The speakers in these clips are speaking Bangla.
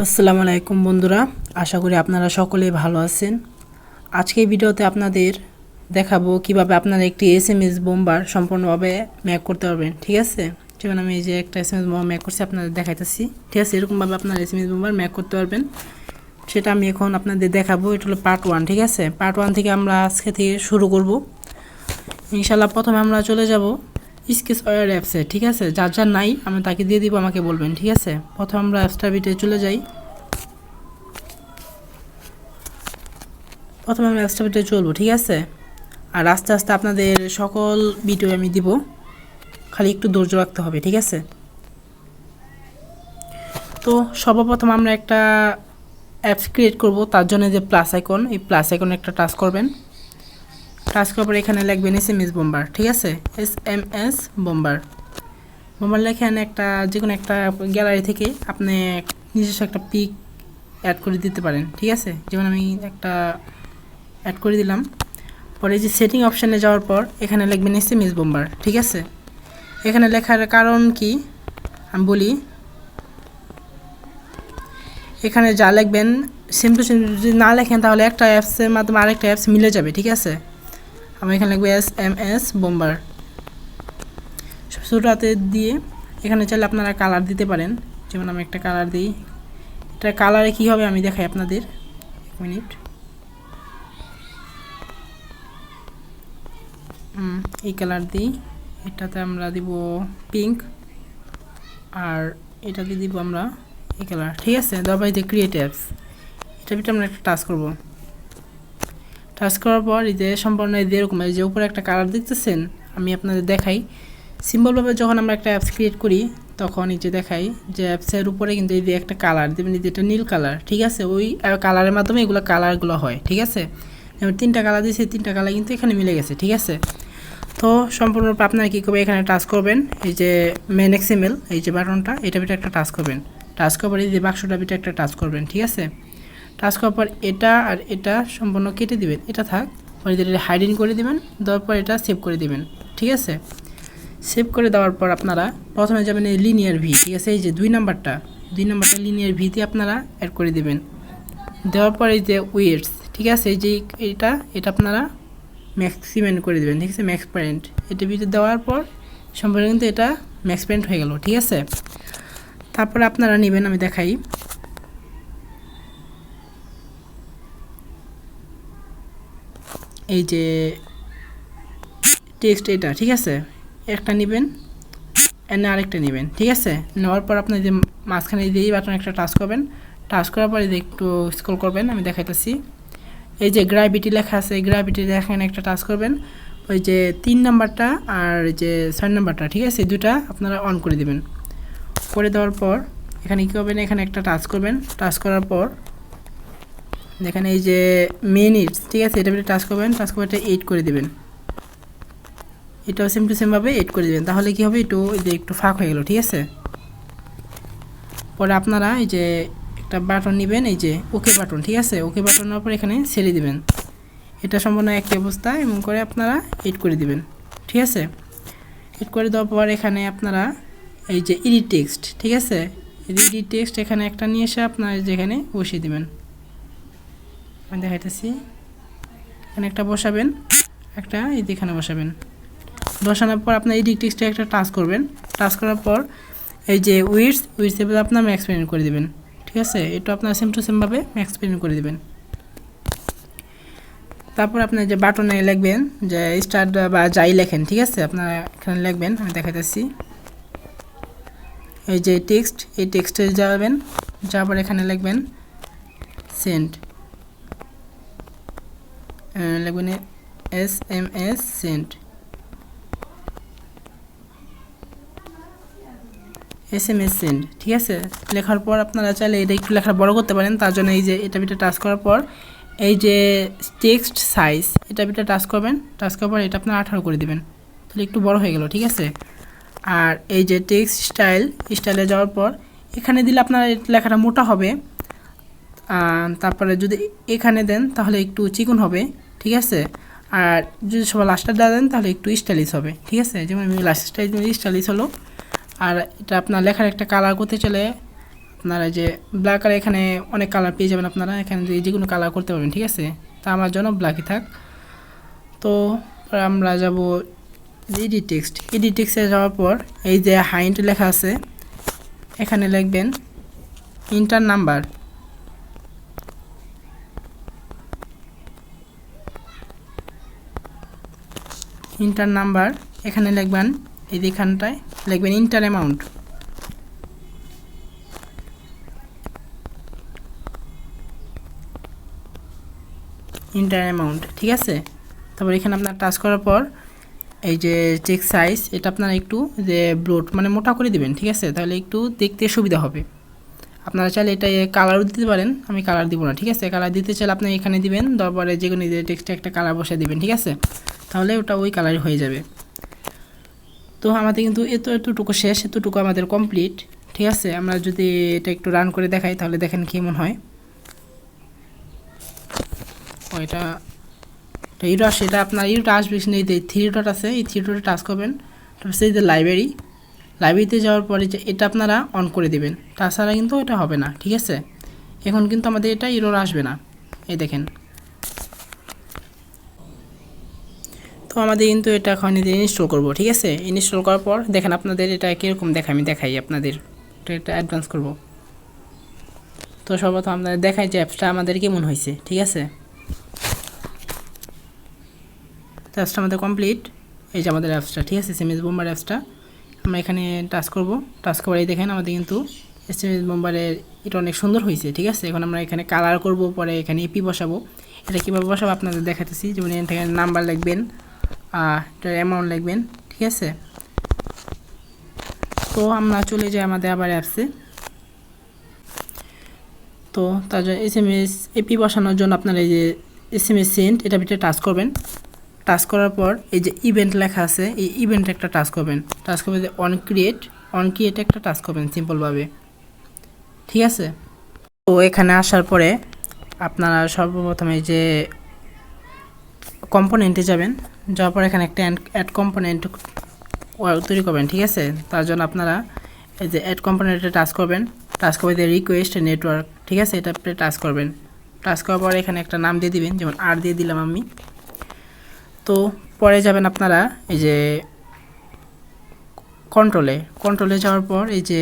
আসসালামু আলাইকুম বন্ধুরা, আশা করি আপনারা সকলেই ভালো আছেন। আজকে ভিডিওতে আপনাদের দেখাবো কীভাবে আপনারা একটি এস এম এস বোম্বার সম্পূর্ণভাবে ম্যাক করতে পারবেন, ঠিক আছে? যেমন আমি এই যে একটা S M S bomber make করছি, আপনাদের দেখাইতেছি। ঠিক আছে, এরকমভাবে আপনারা S M S bomber make করতে পারবেন। সেটা আমি এখন আপনাদের দেখাবো, এটা হলো পার্ট ওয়ান ঠিক আছে? পার্ট ওয়ান থেকে আমরা আজকে থেকে শুরু করব। ইনশাল্লাহ প্রথমে আমরা চলে যাব স্কেচ ওয়ার অ্যাপসে ঠিক আছে? যার যার নাই, আমি তাকে দিয়ে দিব, আমাকে বলবেন, ঠিক আছে? প্রথম আমরা অ্যাপসটার ভিতরে চলে যাই। প্রথমে আমরা অ্যাপসটার ভিতরে চলবো, ঠিক আছে? আর আস্তে আস্তে আপনাদের সকল ভিডিও আমি দিব। খালি একটু ধৈর্য রাখতে হবে, ঠিক আছে? তো সর্বপ্রথম আমরা একটা অ্যাপস ক্রিয়েট করব, তার জন্য যে প্লাস আইকন এই প্লাস আইকনে একটা টাচ করবেন। করার পর এখানে লিখবেন এস এম এস বোম্বার ঠিক আছে? S M S bomber bomber লেখেন একটা যে কোনো একটা গ্যালারি থেকে আপনি নিজস্ব একটা পিক অ্যাড করে দিতে পারেন, ঠিক আছে? যেমন আমি একটা অ্যাড করে দিলাম। পরে যে সেটিং অপশানে যাওয়ার পর এখানে লিখবেন এস এম এস বোম্বার ঠিক আছে? এখানে লেখার কারণ কি? আমি বলি, এখানে যা লিখবেন সেম টু সেম যদি না লেখেন তাহলে একটা অ্যাপসের মাধ্যমে আরেকটা অ্যাপস মিলে যাবে, ঠিক আছে? আমি এখানে লিখব এস এম এস বোম্বার ছোটো দিয়ে এখানে চাইলে আপনারা কালার দিতে পারেন। যেমন আমি একটা কালার দিই। এটা কালারে কী হবে আমি দেখাই আপনাদের। এক মিনিট। এই কালার দিই। এটাতে আমরা দিব পিঙ্ক আর এটাতে দিব আমরা এই কালার ঠিক আছে? দরবার যে ক্রিয়েট অ্যাপস এটা ভিতরে আমরা একটা টাচ করব। টাচ করার পর এই যে সম্পূর্ণ এই এরকম, এই যে উপরে একটা কালার দেখতেছেন, আমি আপনাদের দেখাই। সিম্পলভাবে যখন আমরা একটা অ্যাপস ক্রিয়েট করি, তখন এই যে দেখাই যে অ্যাপসের উপরে কিন্তু এই যে একটা কালার দেবেন এই যে এটা নীল কালার ঠিক আছে? ওই কালারের মাধ্যমে এগুলো কালারগুলো হয়, ঠিক আছে? এবার তিনটা কালার দিয়েছি তিনটা কালার কিন্তু এখানে মিলে গেছে, ঠিক আছে? তো সম্পূর্ণরূপে আপনারা কী করবেন? এখানে টাচ করবেন, এই যে মেন এক্সএমএল এই যে বাটনটা এটা ভিতরে একটা টাচ করবেন। টাচ পরে এই যে বাক্সটা ভিতরে একটা টাচ করবেন, ঠিক আছে? টাচ করার পর এটা আর এটা সম্পূর্ণ কেটে দিবেন। এটা থাক, পরে এটা হাইডিং করে দিবেন, দেওয়ার পর এটা সেভ করে দিবেন, ঠিক আছে? সেভ করে দেওয়ার পর আপনারা প্রথমে যাবেন এই লিনিয়ার ভি ঠিক আছে? এই যে দুই নাম্বারটা দুই নাম্বারটা লিনিয়ার ভিতে আপনারা অ্যাড করে দিবেন। দেওয়ার পর এই যে ওয়েটস ঠিক আছে? এই যে এটা এটা আপনারা ম্যাক্সিমেন্ট করে দেবেন, ঠিক আছে? ম্যাক্স প্যারেন্ট এটা ভিতরে দেওয়ার পর সম্পূর্ণ কিন্তু এটা ম্যাক্স প্যারেন্ট হয়ে গেল, ঠিক আছে? তারপরে আপনারা নেবেন, আমি দেখাই। এই যে টেক্সট এটা, ঠিক আছে? একটা নেবেন, এনে আরেকটা নেবেন, ঠিক আছে? নেওয়ার পর আপনার যে মাঝখানে দিয়ে বাটন একটা টাচ করবেন টাচ করার পরে যে একটু স্ক্রল করবেন, আমি দেখাইতেছি। এই যে গ্রাভিটি লেখা আছে গ্রাভিটি এখানে একটা টাচ করবেন। ওই যে তিন নাম্বারটা আর যে ছয় নাম্বারটা, ঠিক আছে? দুটা আপনারা অন করে দেবেন। করে দেওয়ার পর এখানে কী করবেন? এখানে একটা টাচ করবেন। টাচ করার পর দেখেন এই যে মিনিটস ঠিক আছে? এটা টাচ করবেন টাচ করে এটা এইট করে দেবেন। এটাও সেম টু সেমভাবে এইট করে দেবেন। তাহলে কী হবে? একটু যে একটু ফাঁক হয়ে গেল, ঠিক আছে? পরে আপনারা এই যে একটা বাটন নেবেন, এই যে ওকে বাটন ঠিক আছে? ওকে বাটন নেওয়ার পর এখানে ছেড়ে দিবেন। এটা সম্পূর্ণ একই অবস্থা, এমন করে আপনারা এড করে দিবেন, ঠিক আছে? এড করে দেওয়ার পর এখানে আপনারা এই যে ইডিট টেক্সট ঠিক আছে? ইডিট টেক্সট এখানে একটা নিয়ে এসে আপনারা যেখানে বসিয়ে দিবেন। আমি দেখাইতেছি। এখানে একটা বসাবেন, একটা এই এখানে বসাবেন। বসানোর পর আপনার এই টেক্সটে একটা টাচ করবেন। টাচ করার পর এই যে উইডস উইডস এবার আপনার ম্যাক্স পেমেন্ট করে দেবেন। ঠিক আছে? এটা আপনার সেম টু সেমভাবে ম্যাক্স পেমেন্ট করে দেবেন। তারপর আপনার যে বাটনে লিখবেন, যে স্টার্ট বা যাই লেখেন, ঠিক আছে? আপনার এখানে লিখবেন, আমি দেখাইতেছি। এই যে টেক্সট এই টেক্সটে যাবেন পর এখানে লিখবেন সেন্ড লিখবেন S M S sent S M S send ঠিক আছে? লেখার পর আপনারা চাইলে এটা একটু লেখা বড় করতে পারেন, তার জন্য এই যে এটা বিটা টাচ করার পর এই যে টেক্সট সাইজ এটা বিটা টাচ করবেন টাচ করার পর এটা আপনার আঠারো করে দিবেন। তাহলে একটু বড় হয়ে গেল, ঠিক আছে? আর এই যে টেক্সট স্টাইল স্টাইলে যাওয়ার পর এখানে দিলে আপনার লেখাটা মোটা হবে। তারপরে যদি এখানে দেন তাহলে একটু চিকন হবে। ঠিক আছে? আর যদি সবাই লাস্টটা দেন, তাহলে একটু স্টাইলিশ হবে, ঠিক আছে? যেমন আমি লাস্ট স্টাইল স্টাইলিশ হলো। আর এটা আপনার লেখার একটা কালার করতে চলে আপনারা যে ব্ল্যাক কালার এখানে অনেক কালার পেয়ে যাবেন আপনারা। এখানে যে কোনো কালার করতে পারবেন, ঠিক আছে? তা আমার জন্য ব্ল্যাকই থাক। তো আমরা যাব ইডি টেক্সটে যাওয়ার পর এই যে হাইন্ট লেখা আছে, এখানে লিখবেন ইন্টার নাম্বার ইন্টার নাম্বার, এখানে লিখবেন, এই যে এখানটায়, লিখবেন ইন্টার অ্যামাউন্ট। ইন্টার অ্যামাউন্ট, ঠিক আছে? তারপর এখানে আপনার টাচ করার পর, এই যে চেক সাইজ এটা আপনারা একটু, যে ব্রোড মানে মোটা করে দিবেন, ঠিক আছে? তাহলে একটু দেখতে সুবিধা হবে। আপনারা চাইলে এটা কালারও দিতে পারেন, আমি কালার দিব না, ঠিক আছে? কালার দিতে চাইলে আপনি এখানে দিবেন, তারপরে যে কোনো টেক্সটে একটা কালার বসে দিবেন, ঠিক আছে? তাহলে ওটা ওই কালারই হয়ে যাবে। তো আমাদের কিন্তু এত এতটুকু শেষ, এতটুকু আমাদের কমপ্লিট ঠিক আছে? আমরা যদি এটা একটু রান করে দেখাই, তাহলে দেখেন কেমন হয়। ও, এটা ইউটা সেটা আপনার ইউটা আসবে, এই যে থ্রি ডট আছে, এই থ্রি ডটে টাচ করবেন। তারপর সেই যে লাইব্রেরি লাইব্রেরিতে যাওয়ার পরে যে এটা আপনারা অন করে দেবেন। তাছাড়া কিন্তু এটা হবে না, ঠিক আছে? এখন কিন্তু আমাদের এটা ইরোর আসবে না। এই দেখেন তো আমাদের কিন্তু এটা এখন ইনস্টল করব, ঠিক আছে? ইনস্টল করার পর দেখেন আপনাদের এটা কীরকম দেখা আমি দেখাই আপনাদের। এটা অ্যাডভান্স করব। তো সর্বপ্রথম আপনাদের দেখাই যে অ্যাপসটা আমাদের কেমন হয়েছে, ঠিক আছে? তো অ্যাপসটা আমাদের কমপ্লিট এই যে আমাদের অ্যাপসটা ঠিক আছে? এস বোম্বার অ্যাপসটা আমরা এখানে টাচ করব। টাচ করাই দেখেন আমাদের কিন্তু এস বোম্বারের এটা অনেক সুন্দর হয়েছে, ঠিক আছে? এখন আমরা এখানে কালার করব, পরে এখানে এপি বসাবো। এটা কীভাবে বসাবো আপনাদের দেখাতেছি। যেমন এখানে নাম্বার লিখবেন। এটার অ্যামাউন্ট লিখবেন ঠিক আছে? তো আমরা চলে যাই আমাদের আবার অ্যাপসে তো তার জন্য এস এম এস এপি বসানোর জন্য আপনারা এই যে এস এম এস সেন্ট এটা ভিতরে টাচ করবেন। টাচ করার পর এই যে ইভেন্ট লেখা আছে, এই ইভেন্ট একটা টাচ করবেন। টাচ করবেন যে অন ক্রিয়েট অন ক্রিয়েট একটা টাচ করবেন সিম্পলভাবে ঠিক আছে? তো এখানে আসার পরে আপনারা সর্বপ্রথমে যে কম্পোনেন্টে যাবেন, যাওয়ার পর এখানে একটা অ্যাড কম্পোনেন্ট তৈরি করবেন, ঠিক আছে? তার জন্য আপনারা এই যে অ্যাড কম্পোনেন্টে টাচ করবেন টাচ করবে যে রিকোয়েস্ট নেটওয়ার্ক ঠিক আছে? এটা আপনি টাচ করবেন। টাচ করার পর এখানে একটা নাম দিয়ে দিবেন, যেমন আর দিয়ে দিলাম আমি। তো পরে যাবেন আপনারা এই যে কন্ট্রোলে কন্ট্রোলে যাওয়ার পর এই যে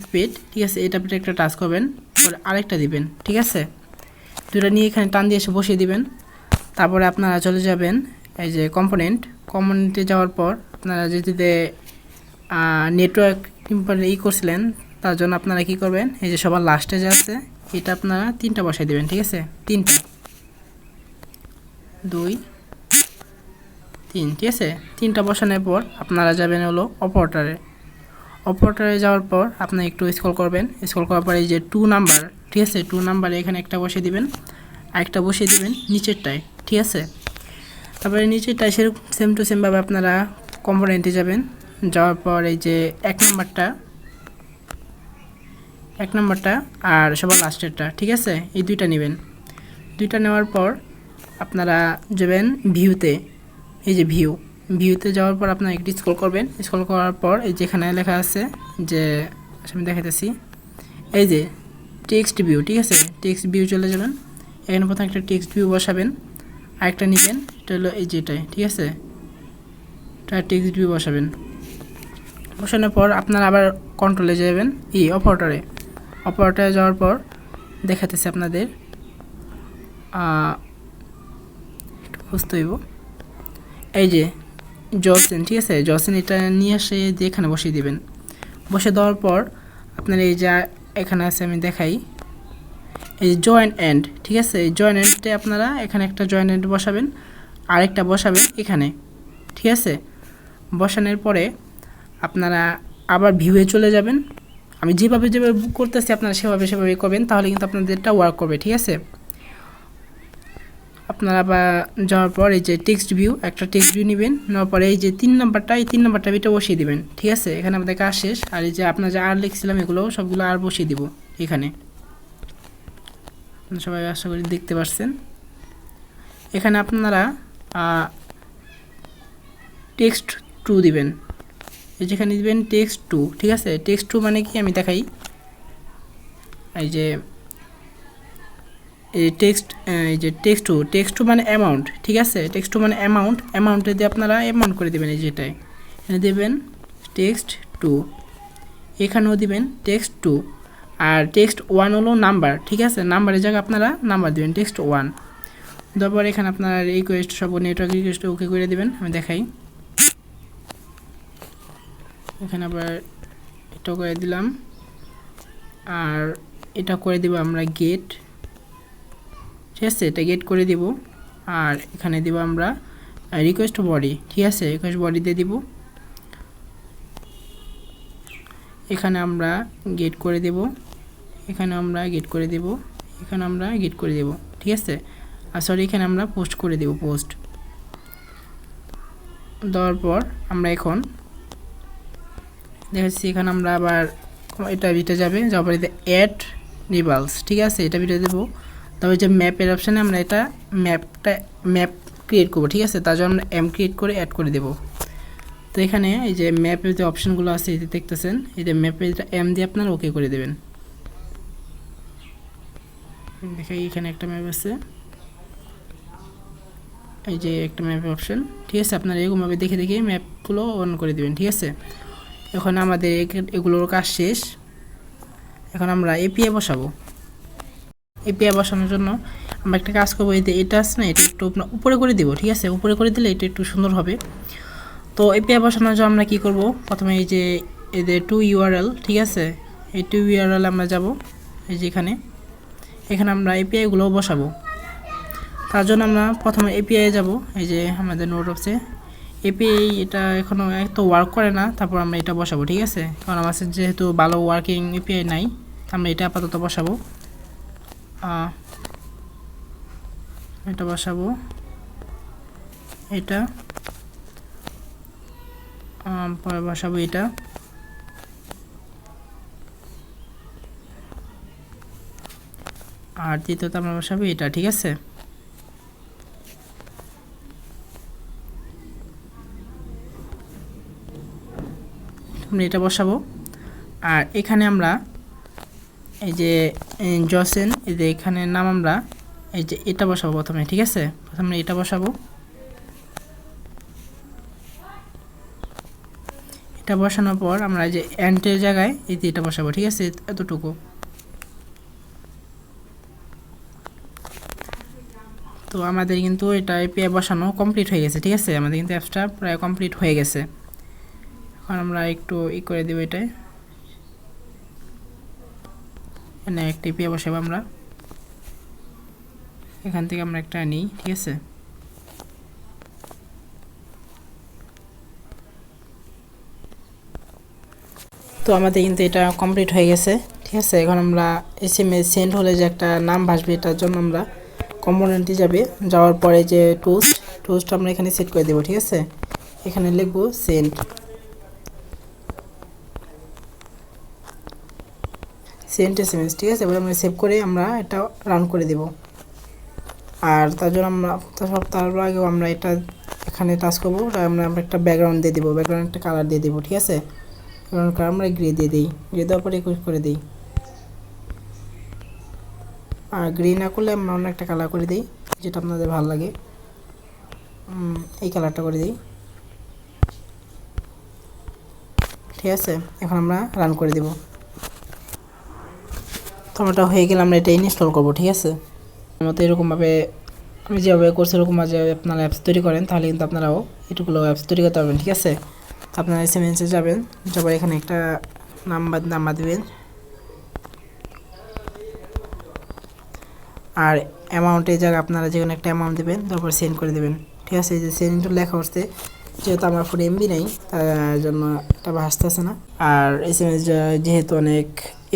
স্পিড ঠিক আছে? এটা আপনি একটা টাচ করবেন পরে আরেকটা দিবেন, ঠিক আছে? দুটা নিয়ে এখানে টান দিয়ে এসে বসিয়ে দিবেন। তারপরে আপনারা চলে যাবেন, এই যে কম্পোনেন্ট কম্পোনেন্টে যাওয়ার পর আপনারা যদি নেটওয়ার্ক ই করছিলেন, তার জন্য আপনারা কি করবেন, এই যে সবার লাস্টে যে আছে, এটা আপনারা তিনটা বসাই দেবেন, ঠিক আছে? তিনটা। দুই, তিন, ঠিক আছে? তিনটা বসানোর পর আপনারা যাবেন হলো অপারেটারে অপারেটারে যাওয়ার পর আপনি একটু স্কল করবেন। স্কল করার পরে এই যে টু নাম্বার ঠিক আছে? টু নাম্বারে এখানে একটা বসিয়ে দিবেন। আরেকটা বসিয়ে দিবেন নিচেরটায়। ঠিক আছে? তারপরে নিচেরটায় সেরকম সেম টু সেমভাবে আপনারা কম্পোনেন্টে যাবেন। যাওয়ার পর এই যে এক নাম্বারটা এক নাম্বারটা আর সবার লাস্টেরটা ঠিক আছে? এই দুইটা নেবেন। দুইটা নেওয়ার পর আপনারা যাবেন ভিউতে এই যে ভিউ ভিউতে যাওয়ার পর আপনারা একটি স্ক্রল করবেন। স্ক্রল করার পর এই যেখানে লেখা আছে যে আমি দেখাতেছি এই যে টেক্সট ভিউ ঠিক আছে? টেক্সট ভিউ চলে যাবেন। এখানে প্রথমে একটা টেক্সট ভিউ বসাবেন। আরেকটা নেবেন, এটা হলো এই যেটাই ঠিক আছে? এটা টেক্সট ভিউ বসাবেন। বসানোর পর আপনারা আবার কন্ট্রোলে যাবেন। ই অপারেটরে অপারেটরে যাওয়ার পর দেখাতেছে আপনাদের বুঝতে হইব। এই যে জসেন ঠিক আছে? জসেন এটা নিয়ে এসে এখানে বসিয়ে দিবেন। বসে দেওয়ার পর আপনার এই যা এখানে আছে আমি দেখাই। এই জয়েন্ট এন্ড ঠিক আছে? এই জয়েন্ট এন্ডে আপনারা এখানে একটা জয়েন্ট এন্ড বসাবেন, আরেকটা বসাবেন এখানে, ঠিক আছে? বসানোর পরে আপনারা আবার ভিউয়ে চলে যাবেন। আমি যেভাবে যেভাবে বুক করতেছি, আপনারা সেভাবে সেভাবে করবেন, তাহলে কিন্তু আপনাদেরটা ওয়ার্ক করবে, ঠিক আছে? আপনারা বা যাওয়ার পর এই যে টেক্সট ভিউ একটা টেক্সট ভিউ নেবেন, নেওয়ার পরে এই যে তিন নাম্বারটা, এই তিন নাম্বারটা এটা বসিয়ে দিবেন, ঠিক আছে? এখানে আমাদের কাজ শেষ। আর এই যে আপনার যে আর লিখছিলাম, এগুলো সবগুলো আর বসিয়ে দিব, এখানে। সবাই আশা করি দেখতে পাচ্ছেন এখানে আপনারা টেক্সট টু দিবেন। যেখানে দিবেন টেক্সট টু ঠিক আছে? টেক্সট টু মানে কি? আমি দেখাই। এই যে, এই টেক্সট এই যে টেক্সট টু টেক্সট টু মানে অ্যামাউন্ট ঠিক আছে? টেক্সট টু মানে অ্যামাউন্ট অ্যামাউন্টে দিয়ে আপনারা অ্যামাউন্ট করে দেবেন এই যেটাই এখানে দেবেন টেক্সট টু এখানেও দিবেন টেক্সট টু আর টেক্সট ওয়ান হলো নাম্বার ঠিক আছে? নাম্বারের জায়গায় আপনারা নাম্বার দেবেন টেক্সট ওয়ান তারপর এখানে আপনারা রিকোয়েস্ট সব নেটওয়ার্ক রিকোয়েস্ট ওকে করে দেবেন, আমি দেখাই। এখানে আবার এটা করে দিলাম। আর এটা করে দিব আমরা গেট ঠিক আছে? এটা গেট করে দিব। আর এখানে দিব আমরা রিকোয়েস্ট বডি ঠিক আছে? রিকোয়েস্ট বডি দিয়ে দিব। এখানে আমরা গেট করে দেব। এখানে আমরা গেট করে দেব। এখানে আমরা গেট করে দেব, ঠিক আছে? আর সরি এখানে আমরা পোস্ট করে দেব পোস্ট দেওয়ার পর আমরা এখন দেখাচ্ছি, এখানে আমরা আবার এটা বিটে যাবে, যাওয়ার পরে অ্যাড রিবালস ঠিক আছে? এটা বিটে দেবো। তবে যে ম্যাপের অপশানে আমরা এটা ম্যাপটা ম্যাপ ক্রিয়েট করব, ঠিক আছে? তার জন্য আমরা এম ক্রিয়েট করে অ্যাড করে দেবো। তো এখানে এই যে ম্যাপের যে অপশানগুলো আছে যে দেখতেছেন, এই যে ম্যাপে এটা এম দিয়ে আপনারা ওকে করে দেবেন। দেখাই এখানে একটা ম্যাপ আছে। এই যে একটা ম্যাপ অপশান ঠিক আছে, আপনারা এরকমভাবে দেখে দেখে ম্যাপগুলো অন করে দেবেন, ঠিক আছে? এখন আমাদের এগুলোর কাজ শেষ। এখন আমরা এপিআই বসাবো। এপিআই বসানোর জন্য আমরা একটা কাজ করব, এই যে এটা আছে না, এটা একটু উপরে করে দিব, ঠিক আছে? উপরে করে দিলে এটা একটু সুন্দর হবে। তো এপিআই বসানোর জন্য আমরা কি করব? প্রথমে এই যে যে টু ইউআরএল ঠিক আছে? এই টু ইউআরএল আমরা যাব, এই যে এখানে আমরা এপিআইগুলো বসাবো। তার জন্য আমরা প্রথমে এপিআই যাব। এই যে আমাদের নোট অফসে এপিআই এটা এখনও তো ওয়ার্ক করে না, তারপর আমরা এটা বসাবো, ঠিক আছে? কারণ আমার যেহেতু ভালো ওয়ার্কিং এপিআই নাই আমরা এটা আপাতত বসাবো। এটা বসাবো। এটা। পরে বসাবো এটা। আর দ্বিতীয়ত আমরা বসাবো এটা, ঠিক আছে? আমরা এটা বসাবো। আর এখানে আমরা এই যে জসেন, এই যে এখানে নাম আমরা, এই যে এটা বসাবো প্রথমে, ঠিক আছে? প্রথমে এটা বসাবো। এটা বসানোর পর আমরা যে অ্যান্টের জায়গায় এই যে এটা বসাবো, ঠিক আছে? এতটুকু। তো আমাদের কিন্তু এটা এপিআই বসানো কমপ্লিট হয়ে গেছে, ঠিক আছে? আমাদের কিন্তু অ্যাপসটা প্রায় কমপ্লিট হয়ে গেছে। এখন আমরা একটু ই করে দেবো এটাই এখানে একটা এপিআই বসাবো আমরা। এখান থেকে আমরা একটা নিই, ঠিক আছে? তো আমাদের কিন্তু এটা কমপ্লিট হয়ে গেছে, ঠিক আছে? এখন আমরা এস এম এস সেন্ড হলে যে একটা নাম ভাসবে, এটার জন্য আমরা কম্পোনেন্টে যাবে। যাওয়ার পরে যে টোস্ট টোস্ট আমরা এখানে সেট করে দেবো, ঠিক আছে? এখানে লিখব sent sent S M S ঠিক আছে? এবার আমরা সেভ করে আমরা এটা রান করে দেব। আর তার জন্য আমরা সব তার আগেও আমরা এটা এখানে টাচ করব। আমরা আমরা একটা ব্যাকগ্রাউন্ড দিয়ে দেবো। ব্যাকগ্রাউন্ড একটা কালার দিয়ে দেবো, ঠিক আছে? কালার আমরা গ্রে দিয়ে দিই। গ্রে দেওয়ার পরে করে দিই। আর গ্রে না করলে আমরা অন্য একটা কালার করে দিই, যেটা আপনাদের ভালো লাগে। এই কালারটা করে দিই। ঠিক আছে, এখন আমরা রান করে দেবো। টমেটো হয়ে গেলে আমরা এটা ইনস্টল করব, ঠিক আছে? মতো এরকমভাবে আমি যেভাবে করছি এরকমভাবে আপনারা অ্যাপস তৈরি করেন, তাহলে কিন্তু আপনারাও এটুকুলো অ্যাপস তৈরি করতে পারবেন, ঠিক আছে? আপনারা এস এম যাবেন, যাবার এখানে একটা নাম্বার নাম্বার দেবেন। আর অ্যামাউন্টের জায়গায় আপনারা যে কোনো একটা অ্যামাউন্ট দেবেন, তারপর সেন্ড করে দেবেন। ঠিক আছে, এই যে সেন্ড লেখা হচ্ছে যেহেতু আমার ফোনে এমবি নেই, তার জন্য এটা আসতেছে না। আর এস এম এস যেহেতু অনেক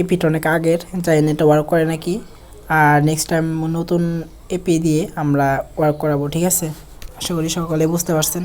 এপিট অনেক আগের, যাই এটা ওয়ার্ক করে নাকি। আর নেক্সট টাইম নতুন এপি দিয়ে আমরা ওয়ার্ক করাবো, ঠিক আছে? আশা করি সকলে বুঝতে পারছেন।